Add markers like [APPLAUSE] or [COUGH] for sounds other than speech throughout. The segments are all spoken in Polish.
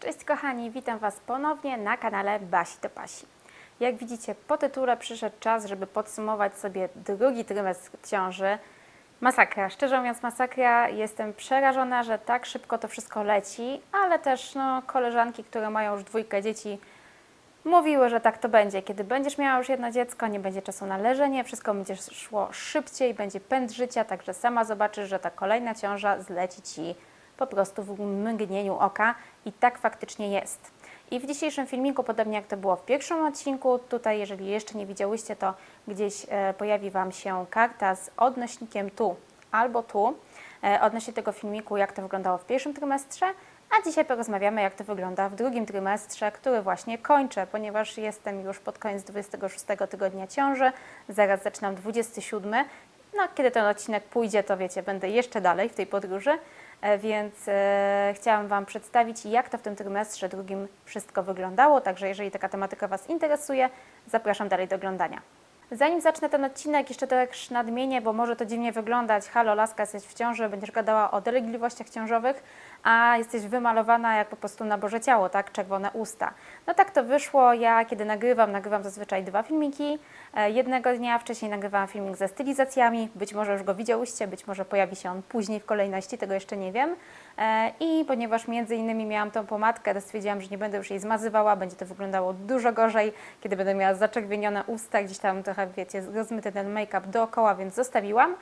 Cześć kochani, witam Was ponownie na kanale Basi to Pasi. Jak widzicie po tytule przyszedł czas, żeby podsumować sobie drugi trymestr ciąży. Masakra, szczerze mówiąc masakra. Jestem przerażona, że tak szybko to wszystko leci, ale też no, koleżanki, które mają już dwójkę dzieci, mówiły, że tak to będzie. Kiedy będziesz miała już jedno dziecko, nie będzie czasu na leżenie, wszystko będzie szło szybciej, będzie pęd życia, także sama zobaczysz, że ta kolejna ciąża zleci Ci po prostu w mgnieniu oka i tak faktycznie jest. I w dzisiejszym filmiku, podobnie jak to było w pierwszym odcinku, tutaj jeżeli jeszcze nie widziałyście, to gdzieś e, pojawi Wam się karta z odnośnikiem tu albo tu, e, odnośnie tego filmiku, jak to wyglądało w pierwszym trymestrze, a dzisiaj porozmawiamy, jak to wygląda w drugim trymestrze, który właśnie kończę, ponieważ jestem już pod koniec 26 tygodnia ciąży, zaraz zaczynam 27. No, kiedy ten odcinek pójdzie, to wiecie, będę jeszcze dalej w tej podróży, więc e, chciałam Wam przedstawić, jak to w tym trymestrze drugim wszystko wyglądało. Także jeżeli taka tematyka Was interesuje, zapraszam dalej do oglądania. Zanim zacznę ten odcinek, jeszcze też nadmienię, bo może to dziwnie wyglądać. Halo, laska, jesteś w ciąży, będziesz gadała o dolegliwościach ciążowych, a jesteś wymalowana jak po prostu na Boże Ciało, tak? Czerwone usta. No tak to wyszło. Ja, kiedy nagrywam, nagrywam zazwyczaj dwa filmiki. E, Jednego dnia wcześniej nagrywałam filmik ze stylizacjami. Być może już go widziałyście, być może pojawi się on później w kolejności, tego jeszcze nie wiem. E, I ponieważ między innymi miałam tą pomadkę, to stwierdziłam, że nie będę już jej zmazywała, będzie to wyglądało dużo gorzej, kiedy będę miała zaczerwienione usta, gdzieś tam trochę, wiecie, rozmyty ten make-up dookoła, więc zostawiłam.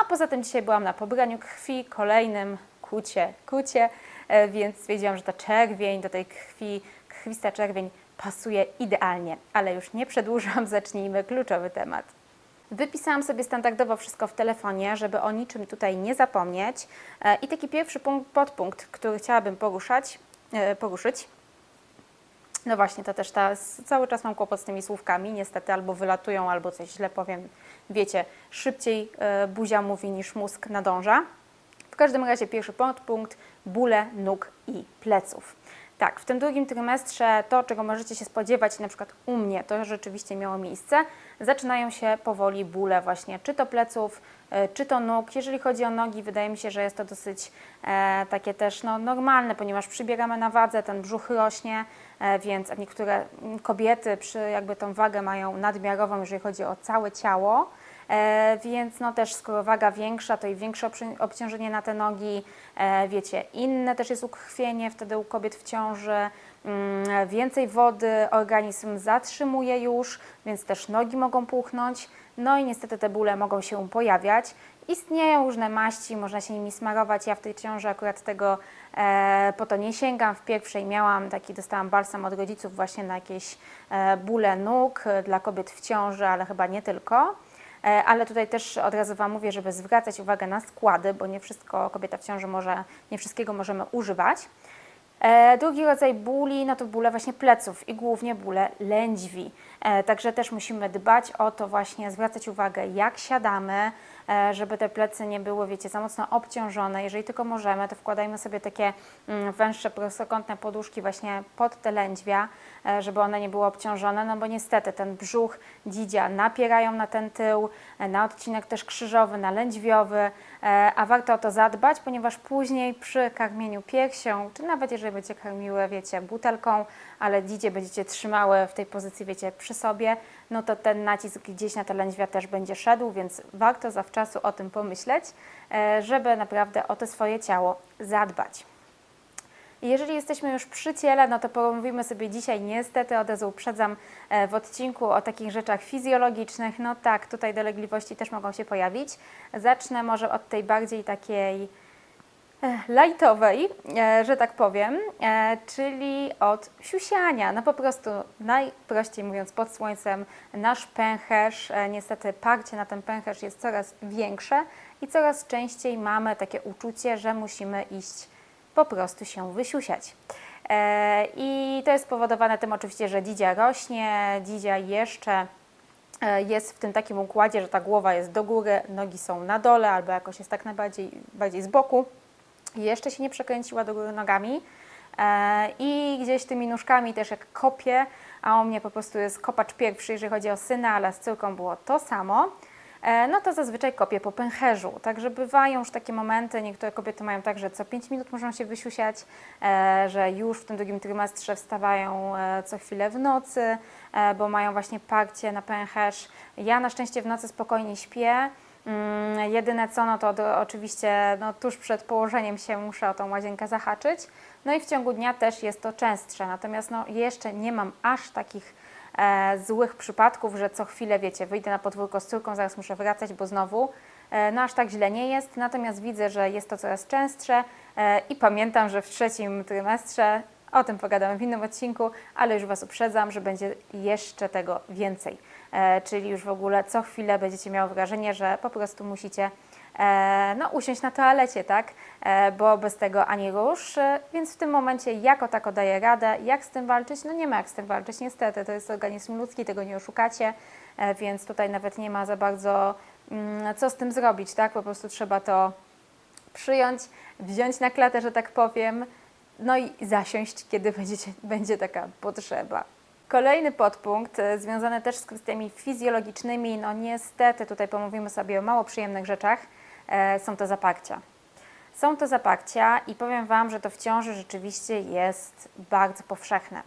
A poza tym dzisiaj byłam na pobraniu krwi, kolejnym kucie, kucie, e, więc stwierdziłam, że ta czerwień do tej krwi, krwista czerwień pasuje idealnie. Ale już nie przedłużam, [LAUGHS] zacznijmy kluczowy temat. Wypisałam sobie standardowo wszystko w telefonie, żeby o niczym tutaj nie zapomnieć. E, I taki pierwszy punkt, podpunkt, który chciałabym poruszać, e, poruszyć, no właśnie, to też ta, cały czas mam kłopot z tymi słówkami, niestety albo wylatują, albo coś źle powiem. Wiecie, szybciej e, buzia mówi niż mózg nadąża. W każdym razie pierwszy podpunkt, bóle nóg i pleców. Tak, w tym drugim trymestrze to, czego możecie się spodziewać, na przykład u mnie, to rzeczywiście miało miejsce, zaczynają się powoli bóle właśnie, czy to pleców, e, czy to nóg. Jeżeli chodzi o nogi, wydaje mi się, że jest to dosyć e, takie też no, normalne, ponieważ przybieramy na wadze, ten brzuch rośnie, e, więc niektóre kobiety przy jakby tą wagę mają nadmiarową, jeżeli chodzi o całe ciało. E, więc no też skoro waga większa, to i większe obci- obciążenie na te nogi, e, wiecie, inne też jest ukrwienie wtedy u kobiet w ciąży, mm, więcej wody organizm zatrzymuje już, więc też nogi mogą puchnąć, no i niestety te bóle mogą się pojawiać. Istnieją różne maści, można się nimi smarować. Ja w tej ciąży akurat tego e, po to nie sięgam. W pierwszej miałam taki, dostałam balsam od rodziców właśnie na jakieś e, bóle nóg e, dla kobiet w ciąży, ale chyba nie tylko. E, Ale tutaj też od razu Wam mówię, żeby zwracać uwagę na składy, bo nie wszystko kobieta w ciąży może, nie wszystkiego możemy używać. E, Drugi rodzaj bóli, no to bóle właśnie pleców i głównie bóle lędźwi. E, Także też musimy dbać o to właśnie, zwracać uwagę jak siadamy, e, żeby te plecy nie były, wiecie, za mocno obciążone. Jeżeli tylko możemy, to wkładajmy sobie takie mm, węższe, prostokątne poduszki właśnie pod te lędźwia, e, żeby one nie były obciążone, no bo niestety ten brzuch, dzidzia napierają na ten tył, na odcinek też krzyżowy, na lędźwiowy, a warto o to zadbać, ponieważ później przy karmieniu piersią, czy nawet jeżeli będziecie karmiły, wiecie, butelką, ale dzidzie będziecie trzymały w tej pozycji, wiecie, przy sobie, no to ten nacisk gdzieś na te lędźwia też będzie szedł, więc warto zawczasu o tym pomyśleć, e, żeby naprawdę o to swoje ciało zadbać. Jeżeli jesteśmy już przy ciele, no to pomówimy sobie dzisiaj niestety, od razu uprzedzam e, w odcinku o takich rzeczach fizjologicznych. No tak, tutaj dolegliwości też mogą się pojawić. Zacznę może od tej bardziej takiej lightowej, e, że tak powiem, e, czyli od siusiania. No po prostu najprościej mówiąc pod słońcem nasz pęcherz, e, niestety parcie na ten pęcherz jest coraz większe i coraz częściej mamy takie uczucie, że musimy iść po prostu się wysiusiać. I to jest spowodowane tym oczywiście, że dzidzia rośnie, dzidzia jeszcze jest w tym takim układzie, że ta głowa jest do góry, nogi są na dole albo jakoś jest tak najbardziej bardziej z boku. Jeszcze się nie przekręciła do góry nogami e, i gdzieś tymi nóżkami też jak kopie, a u mnie po prostu jest kopacz pierwszy, jeżeli chodzi o syna, ale z córką było to samo. e, no to zazwyczaj kopię po pęcherzu. Także bywają już takie momenty, niektóre kobiety mają tak, że co 5 minut muszą się wysiusiać, e, że już w tym drugim trymestrze wstawają co chwilę w nocy, bo mają właśnie parcie na pęcherz. Ja na szczęście w nocy spokojnie śpię. Mm, Jedyne co, no to do, oczywiście no, tuż przed położeniem się muszę o tą łazienkę zahaczyć. No i w ciągu dnia też jest to częstsze. Natomiast no, jeszcze nie mam aż takich e, złych przypadków, że co chwilę, wiecie, wyjdę na podwórko z córką, zaraz muszę wracać, bo znowu. E, no aż tak źle nie jest, natomiast widzę, że jest to coraz częstsze e, i pamiętam, że w trzecim trymestrze, o tym pogadamy w innym odcinku, ale już Was uprzedzam, że będzie jeszcze tego więcej. E, czyli już w ogóle co chwilę będziecie miały wrażenie, że po prostu musicie e, no, usiąść na toalecie, tak? E, bo bez tego ani rusz, więc w tym momencie jako tako daję radę. Jak z tym walczyć? No nie ma jak z tym walczyć, niestety, to jest organizm ludzki, tego nie oszukacie, więc tutaj nawet nie ma za bardzo mm, co z tym zrobić, tak? Po prostu trzeba to przyjąć, wziąć na klatę, że tak powiem, no i zasiąść, kiedy [LAUGHS] będziecie, będzie taka potrzeba. Kolejny podpunkt e, związany też z kwestiami fizjologicznymi, no niestety tutaj pomówimy sobie o mało przyjemnych rzeczach, e, są to zaparcia. Są to zaparcia i powiem Wam, że to w ciąży rzeczywiście jest bardzo powszechne.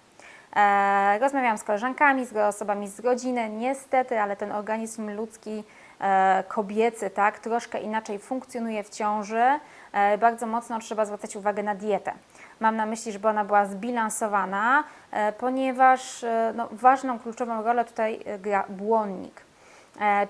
E, rozmawiałam z koleżankami, z osobami z rodziny, niestety, ale ten organizm ludzki, e, kobiecy, tak, troszkę inaczej funkcjonuje w ciąży. E, bardzo mocno trzeba zwracać uwagę na dietę. Mam na myśli, żeby ona była zbilansowana, e, ponieważ e, no, ważną, kluczową rolę tutaj e, gra błonnik.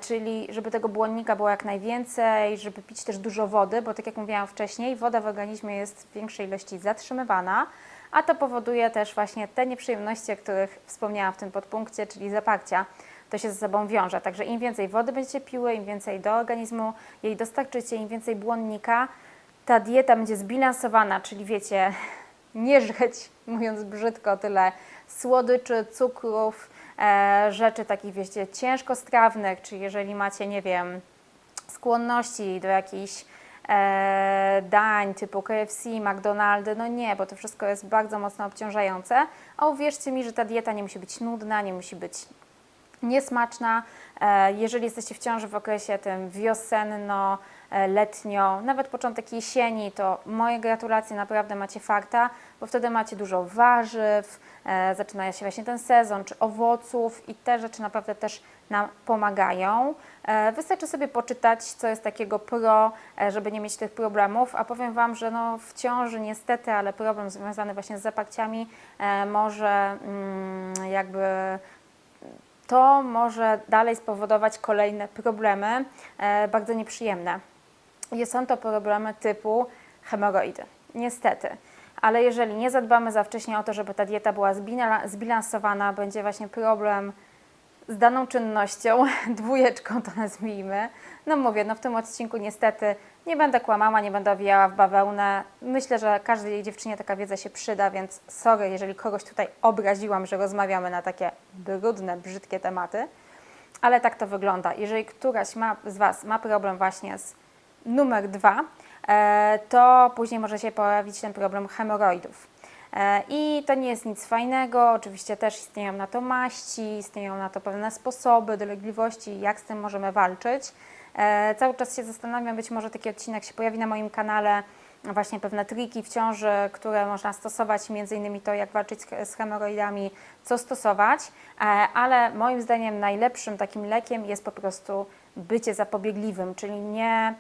Czyli żeby tego błonnika było jak najwięcej, żeby pić też dużo wody, bo tak jak mówiłam wcześniej, woda w organizmie jest w większej ilości zatrzymywana, a to powoduje też właśnie te nieprzyjemności, o których wspomniałam w tym podpunkcie, czyli zaparcia. To się ze sobą wiąże. Także im więcej wody będziecie piły, im więcej do organizmu jej dostarczycie, im więcej błonnika, ta dieta będzie zbilansowana, czyli wiecie, [LAUGHS] nie żreć, mówiąc brzydko, tyle słodyczy, cukrów, e, rzeczy takich, wiecie, ciężkostrawnych, czy jeżeli macie, nie wiem, skłonności do jakichś e, dań typu KFC, McDonaldy, no nie, bo to wszystko jest bardzo mocno obciążające, a uwierzcie mi, że ta dieta nie musi być nudna, nie musi być niesmaczna. E, Jeżeli jesteście w ciąży w okresie tym wiosenno, e, letnio, nawet początek jesieni, to moje gratulacje, naprawdę macie farta, bo wtedy macie dużo warzyw, e, zaczyna się właśnie ten sezon, czy owoców i te rzeczy naprawdę też nam pomagają. Wystarczy sobie poczytać, co jest takiego pro, żeby nie mieć tych problemów, a powiem Wam, że no w ciąży niestety, ale problem związany właśnie z zaparciami może mm, jakby to może dalej spowodować kolejne problemy, e, bardzo nieprzyjemne. Są to problemy typu hemoroidy. Niestety. Ale jeżeli nie zadbamy za wcześnie o to, żeby ta dieta była zbilansowana, będzie właśnie problem z daną czynnością, [LAUGHS] dwójeczką to nazwijmy. No mówię, no w tym odcinku niestety nie będę kłamała, nie będę owijała w bawełnę. Myślę, że każdej dziewczynie taka wiedza się przyda, więc sorry, jeżeli kogoś tutaj obraziłam, że rozmawiamy na takie brudne, brzydkie tematy. Ale tak to wygląda. Jeżeli któraś ma, z Was ma problem właśnie z numer dwa, e, to później może się pojawić ten problem hemoroidów. E, I to nie jest nic fajnego. Oczywiście też istnieją na to maści, istnieją na to pewne sposoby, dolegliwości, jak z tym możemy walczyć. E, Cały czas się zastanawiam, być może taki odcinek się pojawi na moim kanale, właśnie pewne triki w ciąży, które można stosować, między innymi to, jak walczyć z- hemoroidami, co stosować, E, ale moim zdaniem najlepszym takim lekiem jest po prostu bycie zapobiegliwym, czyli nie,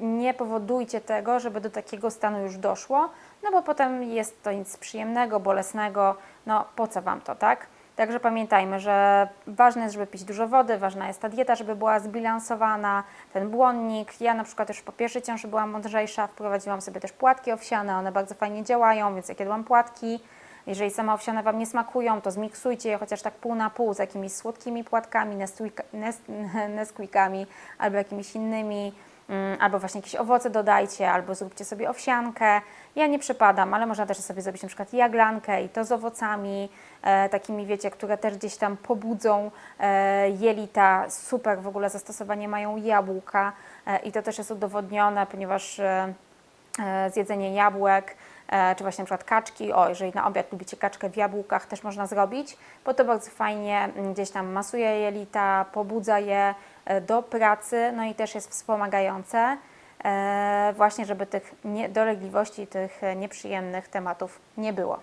nie powodujcie tego, żeby do takiego stanu już doszło, no bo potem jest to nic przyjemnego, bolesnego, no po co Wam to, tak? Także pamiętajmy, że ważne jest, żeby pić dużo wody, ważna jest ta dieta, żeby była zbilansowana, ten błonnik. Ja na przykład już po pierwszej ciąży byłam mądrzejsza, wprowadziłam sobie też płatki owsiane, one bardzo fajnie działają, więc jak jadłam płatki, jeżeli same owsiane Wam nie smakują, to zmiksujcie je chociaż tak pół na pół z jakimiś słodkimi płatkami, Nesquika- Nes- [LAUGHS] Nesquikami albo jakimiś innymi, albo właśnie jakieś owoce dodajcie, albo zróbcie sobie owsiankę. Ja nie przepadam, ale można też sobie zrobić na przykład jaglankę i to z owocami, e, takimi wiecie, które też gdzieś tam pobudzą e, jelita. Super w ogóle zastosowanie mają jabłka e, i to też jest udowodnione, ponieważ e, e, zjedzenie jabłek e, czy właśnie na przykład kaczki. O, jeżeli na obiad lubicie kaczkę w jabłkach, też można zrobić, bo to bardzo fajnie mm, gdzieś tam masuje jelita, pobudza je do pracy, no i też jest wspomagające e, właśnie, żeby tych dolegliwości, tych e, nieprzyjemnych tematów nie było.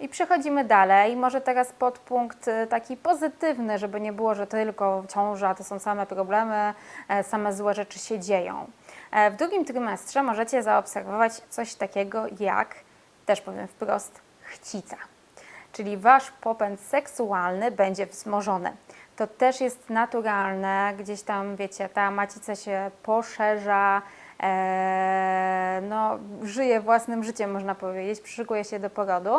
I przechodzimy dalej. Może teraz podpunkt y, taki pozytywny, żeby nie było, że tylko ciąża to są same problemy, e, same złe rzeczy się dzieją. E, W drugim trymestrze możecie zaobserwować coś takiego jak, też powiem wprost, chcica. Czyli wasz popęd seksualny będzie wzmożony. To też jest naturalne, gdzieś tam, wiecie, ta macica się poszerza, e, no, żyje własnym życiem, można powiedzieć, przyszykuje się do porodu.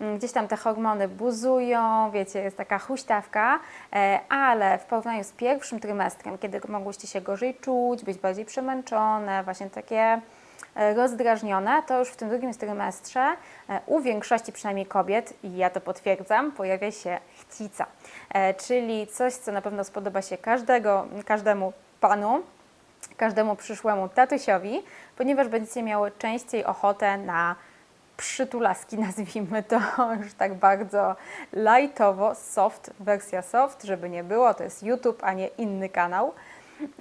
Mm, Gdzieś tam te hormony buzują, wiecie, jest taka huśtawka, e, ale w porównaniu z pierwszym trymestrem, kiedy mogłyście się gorzej czuć, być bardziej przemęczone, właśnie takie rozdrażnione, to już w tym drugim trymestrze e, u większości przynajmniej kobiet, i ja to potwierdzam, pojawia się chcica, E, czyli coś, co na pewno spodoba się każdego, każdemu panu, każdemu przyszłemu tatusiowi, ponieważ będziecie miały częściej ochotę na przytulaski, [LAUGHS] nazwijmy to już tak bardzo lightowo, soft, wersja soft, żeby nie było, to jest YouTube, a nie inny kanał.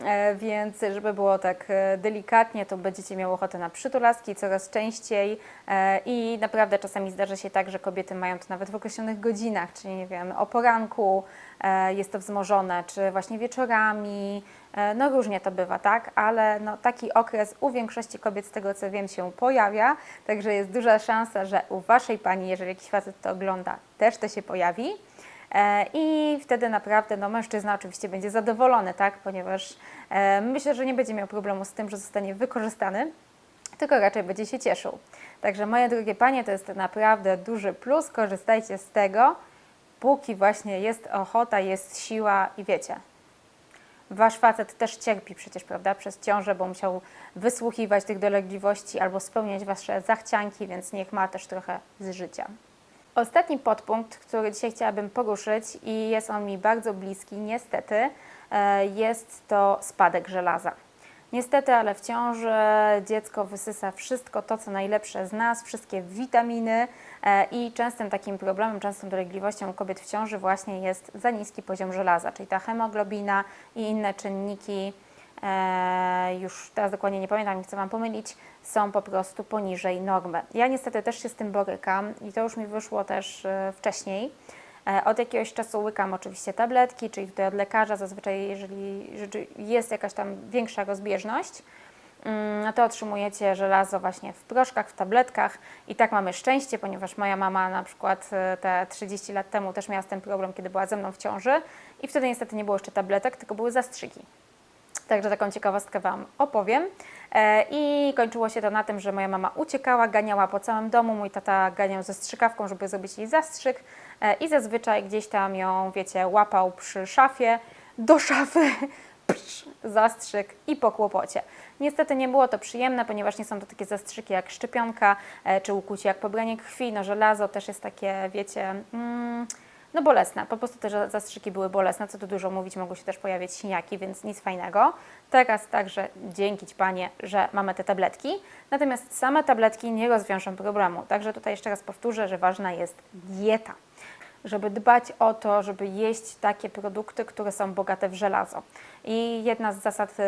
E, Więc żeby było tak e, delikatnie, to będziecie miały ochotę na przytulaski coraz częściej. E, i naprawdę czasami zdarza się tak, że kobiety mają to nawet w określonych godzinach, czyli nie wiem, o poranku jest to wzmożone, czy właśnie wieczorami, no różnie to bywa, tak, ale no, taki okres u większości kobiet z tego co wiem się pojawia, także jest duża szansa, że u Waszej Pani, jeżeli jakiś facet to ogląda, też to się pojawi. E, I wtedy naprawdę no, mężczyzna oczywiście będzie zadowolony, tak? ponieważ e, myślę, że nie będzie miał problemu z tym, że zostanie wykorzystany, tylko raczej będzie się cieszył. Także moje drogie panie, to jest naprawdę duży plus, korzystajcie z tego, póki właśnie jest ochota, jest siła i wiecie, Wasz facet też cierpi przecież, prawda, przez ciążę, bo musiał wysłuchiwać tych dolegliwości albo spełniać Wasze zachcianki, więc niech ma też trochę z życia. Ostatni podpunkt, który dzisiaj chciałabym poruszyć i jest on mi bardzo bliski, niestety, e, jest to spadek żelaza. Niestety, ale w ciąży dziecko wysysa wszystko to, co najlepsze z nas, wszystkie witaminy e, i częstym takim problemem, częstą dolegliwością kobiet w ciąży właśnie jest za niski poziom żelaza, czyli ta hemoglobina i inne czynniki, już teraz dokładnie nie pamiętam, nie chcę Wam pomylić, są po prostu poniżej normy. Ja niestety też się z tym borykam i to już mi wyszło też e, wcześniej. E, Od jakiegoś czasu łykam oczywiście tabletki, czyli tutaj od lekarza zazwyczaj, jeżeli jest jakaś tam większa rozbieżność, mm, no to otrzymujecie żelazo właśnie w proszkach, w tabletkach i tak mamy szczęście, ponieważ moja mama na przykład e, te 30 lat temu też miała tym problem, kiedy była ze mną w ciąży i wtedy niestety nie było jeszcze tabletek, tylko były zastrzyki. Także taką ciekawostkę Wam opowiem. E, I kończyło się to na tym, że moja mama uciekała, ganiała po całym domu, mój tata ganiał ze strzykawką, żeby zrobić jej zastrzyk e, i zazwyczaj gdzieś tam ją, wiecie, łapał przy szafie, do szafy, [LAUGHS] psz, zastrzyk i po kłopocie. Niestety nie było to przyjemne, ponieważ nie są to takie zastrzyki jak szczepionka, e, czy ukucie jak pobranie krwi, no żelazo też jest takie, wiecie... Mm, no bolesne, po prostu te za- zastrzyki były bolesne, co tu dużo mówić, mogły się też pojawiać siniaki, więc nic fajnego. Teraz także dzięki Ci Panie, że mamy te tabletki, natomiast same tabletki nie rozwiążą problemu, także tutaj jeszcze raz powtórzę, że ważna jest dieta. Żeby dbać o to, żeby jeść takie produkty, które są bogate w żelazo. I jedna z zasad y,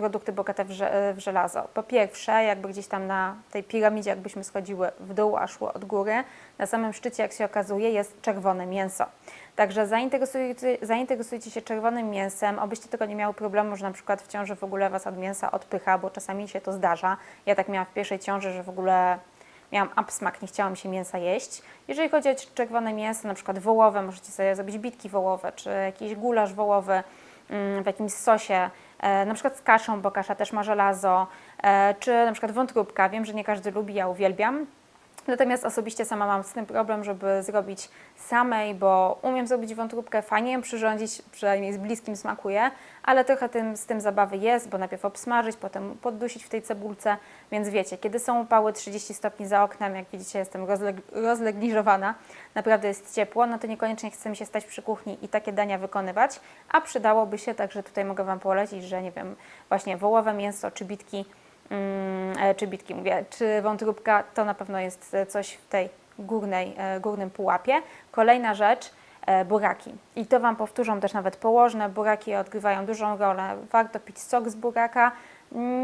produkty bogate w, w żelazo. Po pierwsze, jakby gdzieś tam na tej piramidzie, jakbyśmy schodziły w dół, a szło od góry, na samym szczycie, jak się okazuje, jest czerwone mięso. Także zainteresujcie, zainteresujcie się czerwonym mięsem, obyście tego nie miały problemu, że na przykład w ciąży w ogóle Was od mięsa odpycha, bo czasami się to zdarza. Ja tak miałam w pierwszej ciąży, że w ogóle miałam absmak, nie chciałam się mięsa jeść. Jeżeli chodzi o czerwone mięso, na przykład wołowe, możecie sobie zrobić bitki wołowe, czy jakiś gulasz wołowy mm, w jakimś sosie, na przykład z kaszą, bo kasza też ma żelazo, e, czy na przykład wątróbka. Wiem, że nie każdy lubi, ja uwielbiam. Natomiast osobiście sama mam z tym problem, żeby zrobić samej, bo umiem zrobić wątróbkę, fajnie ją przyrządzić, przynajmniej z bliskim smakuje, ale trochę tym, z tym zabawy jest, bo najpierw obsmażyć, potem poddusić w tej cebulce, więc wiecie, kiedy są upały 30 stopni za oknem, jak widzicie jestem rozleg rozlegliżowana, naprawdę jest ciepło, no to niekoniecznie chce mi się stać przy kuchni i takie dania wykonywać, a przydałoby się, także tutaj mogę Wam polecić, że nie wiem, właśnie wołowe mięso czy bitki czy bitki mówię, czy wątróbka, to na pewno jest e, coś w tej górnej, e, górnym pułapie. Kolejna rzecz, e, buraki. I to Wam powtórzą też nawet położne. Buraki odgrywają dużą rolę. Warto pić sok z buraka.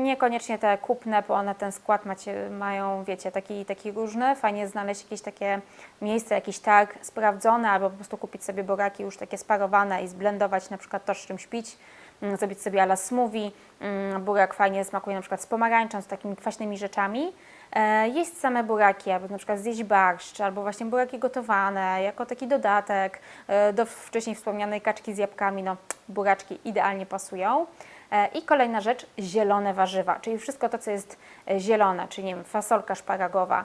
Niekoniecznie te kupne, bo one ten skład macie, mają, wiecie, taki, taki różny. Fajnie znaleźć jakieś takie miejsce, jakiś targ sprawdzone, albo po prostu kupić sobie buraki już takie sparowane i zblendować na przykład to, z czymś pić. Mm, Zrobić sobie ala smoothie. Mm, Burak fajnie smakuje na przykład z pomarańczą, z takimi kwaśnymi rzeczami. E, Jeść same buraki, albo na przykład zjeść barszcz, albo właśnie buraki gotowane, jako taki dodatek e, do wcześniej wspomnianej kaczki z jabłkami. No, buraczki idealnie pasują. E, I kolejna rzecz, zielone warzywa, czyli wszystko to, co jest zielone, czyli nie wiem, fasolka szparagowa,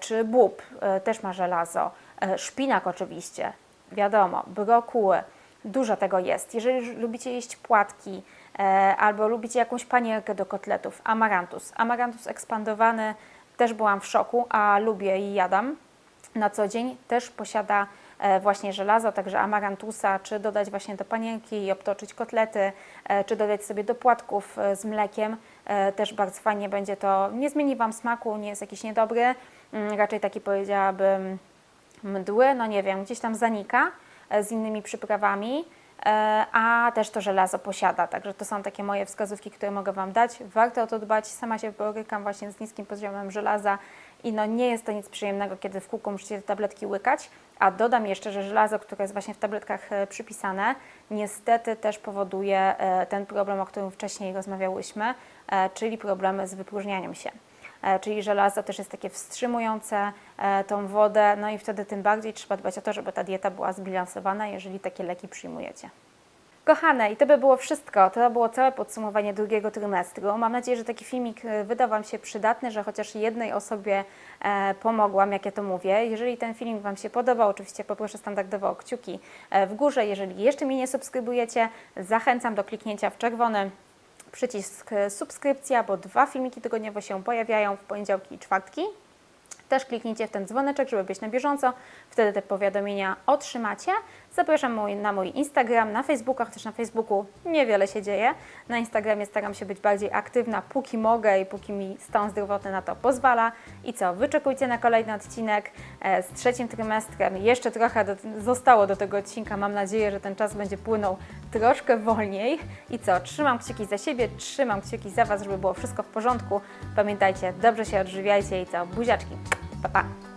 czy bób, też ma żelazo, szpinak oczywiście, wiadomo, brokuły, dużo tego jest. Jeżeli lubicie jeść płatki, e, albo lubicie jakąś panierkę do kotletów, amarantus. Amarantus ekspandowany, też byłam w szoku, a lubię i jadam na co dzień, też posiada e, właśnie żelazo, także amarantusa, czy dodać właśnie do panienki i obtoczyć kotlety, e, czy dodać sobie do płatków e, z mlekiem, też bardzo fajnie będzie to, nie zmieni Wam smaku, nie jest jakiś niedobry, mm, raczej taki powiedziałabym mdły, no nie wiem, gdzieś tam zanika z innymi przyprawami, e, a też to żelazo posiada. Także to są takie moje wskazówki, które mogę Wam dać. Warto o to dbać. Sama się borykam właśnie z niskim poziomem żelaza i no nie jest to nic przyjemnego, kiedy w kółko musicie te tabletki łykać. A dodam jeszcze, że żelazo, które jest właśnie w tabletkach e, przypisane, niestety też powoduje e, ten problem, o którym wcześniej rozmawiałyśmy, e, czyli problemy z wypróżnianiem się. E, czyli żelazo też jest takie wstrzymujące e, tą wodę, no i wtedy tym bardziej trzeba dbać o to, żeby ta dieta była zbilansowana, jeżeli takie leki przyjmujecie. Kochane, i to by było wszystko. To było całe podsumowanie drugiego trymestru. Mam nadzieję, że taki filmik e, wydał Wam się przydatny, że chociaż jednej osobie pomogłam, jak ja to mówię. Jeżeli ten filmik Wam się podobał, oczywiście poproszę standardowo o kciuki w górze. Jeżeli jeszcze mnie nie subskrybujecie, zachęcam do kliknięcia w czerwony przycisk e, subskrypcja, bo dwa filmiki tygodniowo się pojawiają w poniedziałki i czwartki. Też kliknijcie w ten dzwoneczek, żeby być na bieżąco. Wtedy te powiadomienia otrzymacie. Zapraszam na mój Instagram, na Facebookach, też na Facebooku niewiele się dzieje. Na Instagramie staram się być bardziej aktywna, póki mogę i póki mi stan zdrowotny na to pozwala. I co, wyczekujcie na kolejny odcinek e, z trzecim trymestrem. Jeszcze trochę do, zostało do tego odcinka. Mam nadzieję, że ten czas będzie płynął troszkę wolniej. I co, trzymam kciuki za siebie, trzymam kciuki za Was, żeby było wszystko w porządku. Pamiętajcie, dobrze się odżywiajcie i co, buziaczki. Pa, pa.